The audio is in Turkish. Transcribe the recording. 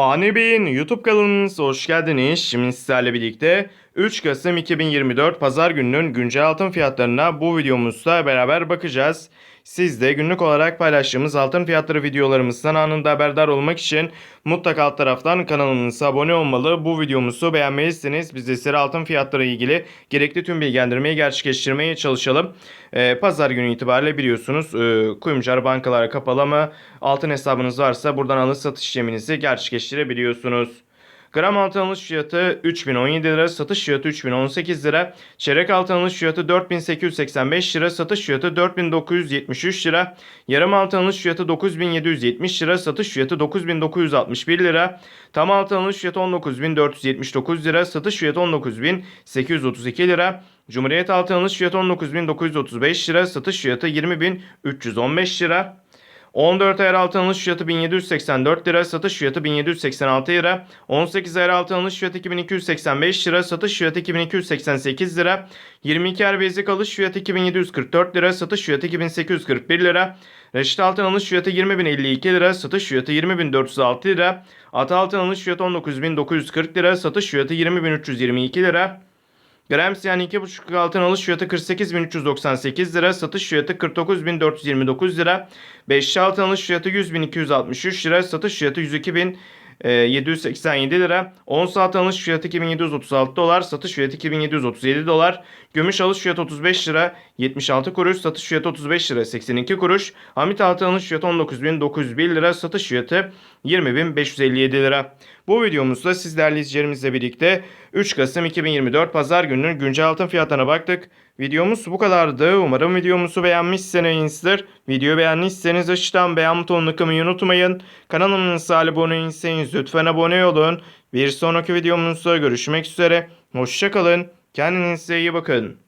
Fani Bey'in YouTube kanalınıza hoş geldiniz. Şimdi sizlerle birlikte 3 Kasım 2024 Pazar gününün güncel altın fiyatlarına bu videomuzda beraber bakacağız. Siz de günlük olarak paylaştığımız altın fiyatları videolarımızdan anında haberdar olmak için mutlaka alt taraftan kanalımıza abone olmalı. Bu videomuzu beğenmelisiniz. Biz de sizlere altın fiyatları ilgili gerekli tüm bilgilendirmeyi gerçekleştirmeye çalışalım. Ee, Pazar günü itibariyle biliyorsunuz e, kuyumcular bankalar kapalı ama altın hesabınız varsa buradan alış satış işleminizi gerçekleştirebiliyorsunuz. Gram altın alış fiyatı 3017 lira, satış fiyatı 3018 lira. Çeyrek altın alış fiyatı 4885 lira, satış fiyatı 4973 lira. Yarım altın alış fiyatı 9770 lira, satış fiyatı 9961 lira. Tam altın alış fiyatı 19479 lira, satış fiyatı 19832 lira. Cumhuriyet altın alış fiyatı 19935 lira, satış fiyatı 20315 lira. 14 ayar altın alış fiyatı 1784 lira, satış fiyatı 1786 lira. 18 ayar altın alış fiyatı 2285 lira, satış fiyatı 2288 lira. 22 ayar bezik alış fiyatı 2744 lira, satış fiyatı 2841 lira. Reşit altın alış fiyatı 20052 lira, satış fiyatı 20406 lira. Ata altın alış fiyatı 19940 lira, satış fiyatı 20322 lira. Grams yani 2,5 altın alış fiyatı 48.398 lira, satış fiyatı 49.429 lira. 5 altın alış fiyatı 100.263 lira, satış fiyatı 102.787 lira. 10 altın alış fiyatı 2736 dolar, satış fiyatı 2737 dolar. Gümüş alış fiyatı 35 lira 76 kuruş, satış fiyatı 35 lira 82 kuruş. Hamit altın alış fiyatı 19.901 lira, satış fiyatı 20.557 lira. Bu videomuzda sizlerle izleyicilerimizle birlikte 3 Kasım 2024 Pazar gününün güncel altın fiyatlarına baktık. Videomuz bu kadardı. Umarım videomuzu beğenmişsinizdir. Videoyu beğendiyseniz aşağıdan beğen butonunu kımayı unutmayın. Kanalımıza abone değilseniz lütfen abone olun. Bir sonraki videomuzda görüşmek üzere. Hoşçakalın. Kendinize iyi bakın.